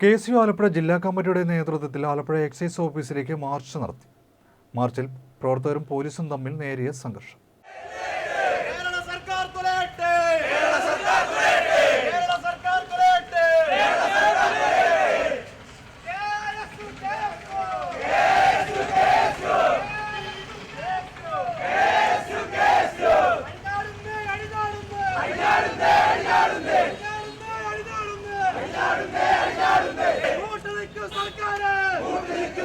K C U Alappuzha ജില്ലാ കമ്മിറ്റിയുടെ നേതൃത്വത്തിൽ ആലപ്പുഴ എക്സൈസ് ഓഫീസിലേക്ക് മാർച്ച് നടത്തി. മാർച്ചിൽ പ്രവർത്തകരും പോലീസും തമ്മിൽ നേരിയ സംഘർഷം. കേരള കൂട്ടു നിൽക്കൂ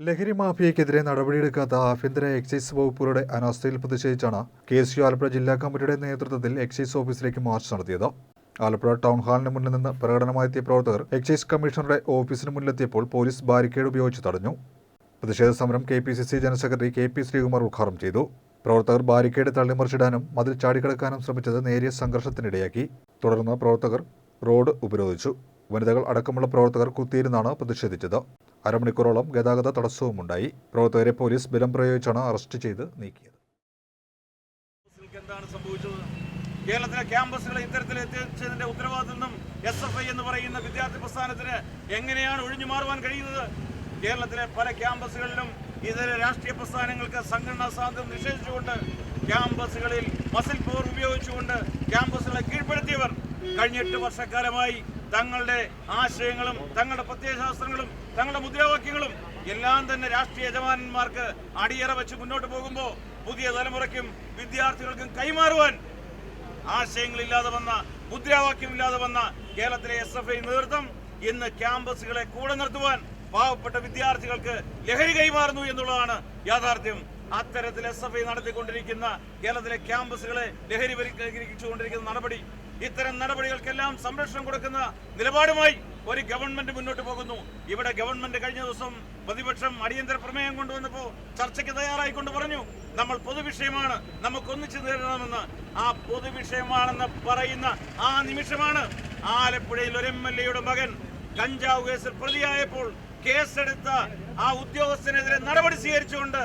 ലഹരി മാഫിയക്കെതിരെ നടപടിയെടുക്കാത്ത ആഭ്യന്തര എക്സൈസ് വകുപ്പുകളുടെ അനാസ്ഥയിൽ പ്രതിഷേധിച്ചാണ് കെ സി ആലപ്പുഴ ജില്ലാ കമ്മിറ്റിയുടെ നേതൃത്വത്തിൽ എക്സൈസ് ഓഫീസിലേക്ക് മാർച്ച് നടത്തിയത്. ആലപ്പുഴ ടൗൺ ഹാളിന് മുന്നിൽ നിന്ന് പ്രകടനമായെത്തിയ പ്രവർത്തകർ എക്സൈസ് കമ്മീഷണറുടെ ഓഫീസിന് മുന്നിലെത്തിയപ്പോൾ പോലീസ് ബാരിക്കേഡ് ഉപയോഗിച്ച് തടഞ്ഞു. പ്രതിഷേധ സമരം K P C C general secretary K P Sreekumar ഉദ്ഘാടനം ചെയ്തു. പ്രവർത്തകർ ബാരിക്കേഡ് തള്ളിമറിച്ചിടാനും മതിൽ ചാടിക്കടക്കാനും ശ്രമിച്ചത് നേരിയ സംഘർഷത്തിനിടയാക്കി. തുടർന്ന് പ്രവർത്തകർ റോഡ് ഉപരോധിച്ചു. വനിതകൾ അടക്കമുള്ള പ്രവർത്തകർ കുത്തിയിരുന്നാണ് പ്രതിഷേധിച്ചത്. അരമണിക്കൂറോളം ഗതാഗത തടസ്സവുമുണ്ടായി. പ്രവർത്തകരെ പോലീസ് ബലം പ്രയോഗിച്ചാണ് അറസ്റ്റ് ചെയ്ത് നീക്കിയത്. കേരളത്തിലെ ക്യാമ്പസുകളെ ഇത്തരത്തിൽ എത്തിച്ചതിന്റെ ഉത്തരവാദിത്വം എസ് എഫ് ഐ എന്ന് പറയുന്ന വിദ്യാർത്ഥി പ്രസ്ഥാനത്തിന് എങ്ങനെയാണ് ഒഴിഞ്ഞു മാറുവാൻ കഴിയുന്നത്? കേരളത്തിലെ പല ക്യാമ്പസുകളിലും ഇതര രാഷ്ട്രീയ പ്രസ്ഥാനങ്ങൾക്ക് സംഘടനാ സ്വാതന്ത്ര്യം നിഷേധിച്ചുകൊണ്ട് ക്യാമ്പസുകളിൽ മസിൽ പവർ ഉപയോഗിച്ചുകൊണ്ട് ക്യാമ്പസുകളെ കീഴ്പ്പെടുത്തിയവർ കഴിഞ്ഞ എട്ട് വർഷക്കാലമായി തങ്ങളുടെ ആശയങ്ങളും തങ്ങളുടെ പ്രത്യയശാസ്ത്രങ്ങളും തങ്ങളുടെ മുദ്രാവാക്യങ്ങളും എല്ലാം തന്നെ രാഷ്ട്രീയ യജമാനന്മാർക്ക് അടിയറ വെച്ച് മുന്നോട്ട് പോകുമ്പോൾ പുതിയ തലമുറയ്ക്കും വിദ്യാർത്ഥികൾക്കും കൈമാറുവാൻ ആശയങ്ങളില്ലാതെ വന്ന മുദ്രാവാക്യം ഇല്ലാതെ വന്ന കേരളത്തിലെ എസ് എഫ് ഐ നേതൃത്വം ഇന്ന് ക്യാമ്പസുകളെ കൂടെ നിർത്തുവാൻ പാവപ്പെട്ട വിദ്യാർത്ഥികൾക്ക് ലഹരി കൈമാറുന്നു എന്നുള്ളതാണ് യാഥാർത്ഥ്യം. അത്തരത്തിൽ എസ് എഫ് ഐ നടത്തിക്കൊണ്ടിരിക്കുന്ന കേരളത്തിലെ ക്യാമ്പസുകളെ ലഹരി വരികരിച്ചുകൊണ്ടിരിക്കുന്ന നടപടി ഇത്തരം നടപടികൾക്കെല്ലാം സംരക്ഷണം കൊടുക്കുന്ന നിലപാടുമായി ഒരു ഗവൺമെന്റ് മുന്നോട്ട് പോകുന്നു. ഇവിടെ ഗവൺമെന്റ് കഴിഞ്ഞ ദിവസം പ്രതിപക്ഷം അടിയന്തര പ്രമേയം കൊണ്ടുവന്നപ്പോൾ ചർച്ചയ്ക്ക് തയ്യാറായിക്കൊണ്ട് പറഞ്ഞു നമ്മൾ പൊതുവിഷയമാണ് നമുക്ക് ഒന്നിച്ചു നേരിടണമെന്ന്. ആ പൊതുവിഷയമാണെന്ന് പറയുന്ന ആ നിമിഷമാണ് ആലപ്പുഴയിൽ ഒരു എം എൽ എയുടെ മകൻ കഞ്ചാവ് കേസിൽ പ്രതിയായപ്പോൾ കേസെടുത്ത ആ ഉദ്യോഗസ്ഥനെതിരെ നടപടി സ്വീകരിച്ചുകൊണ്ട്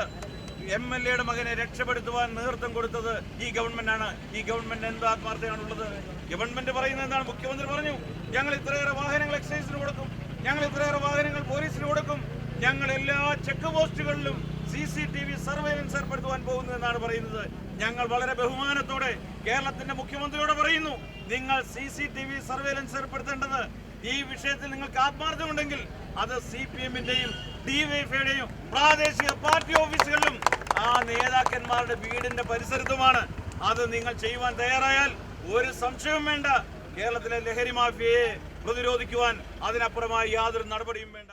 എം എൽ എയുടെ മകനെ രക്ഷപ്പെടുത്തുവാൻ നേതൃത്വം കൊടുത്തത് ഈ ഗവൺമെന്റാണ്. ഈ ഗവൺമെന്റ് എന്ത് ആത്മാർത്ഥതയാണുള്ളത് ഗവൺമെന്റ് പറയുന്നത് എന്താണ്? മുഖ്യമന്ത്രി പറഞ്ഞു ഞങ്ങൾ ഇത്രയേറെ വാഹനങ്ങൾ എക്സൈസിന് കൊടുക്കും. ഞങ്ങൾ ഇത്രയേറെ വാഹനങ്ങൾ പോലീസിന് കൊടുക്കും. ഞങ്ങൾ എല്ലാ check പോസ്റ്റുകളിലും C C T V surveillance ഏർപ്പെടുത്തുവാൻ പോകുന്നു എന്നാണ് പറയുന്നത്. ഞങ്ങൾ വളരെ ബഹുമാനത്തോടെ കേരളത്തിന്റെ മുഖ്യമന്ത്രിയോട് പറയുന്നു നിങ്ങൾ C C T V surveillance ഏർപ്പെടുത്തേണ്ടത് ഈ വിഷയത്തിൽ നിങ്ങൾക്ക് ആത്മാർത്ഥമുണ്ടെങ്കിൽ അത് സി പി എമ്മിന്റെയും ഡിവൈഫൈയുടെയും പ്രാദേശിക പാർട്ടി ഓഫീസുകളിലും ആ നേതാക്കന്മാരുടെ വീടിന്റെ പരിസരത്തുമാണ് അത് നിങ്ങൾ ചെയ്യുവാൻ തയ്യാറായാൽ ഒരു സംശയവും വേണ്ട. കേരളത്തിലെ ലഹരി മാഫിയയെ പ്രതിരോധിക്കുവാൻ അതിനപ്പുറമായി യാതൊരു നടപടിയും വേണ്ട.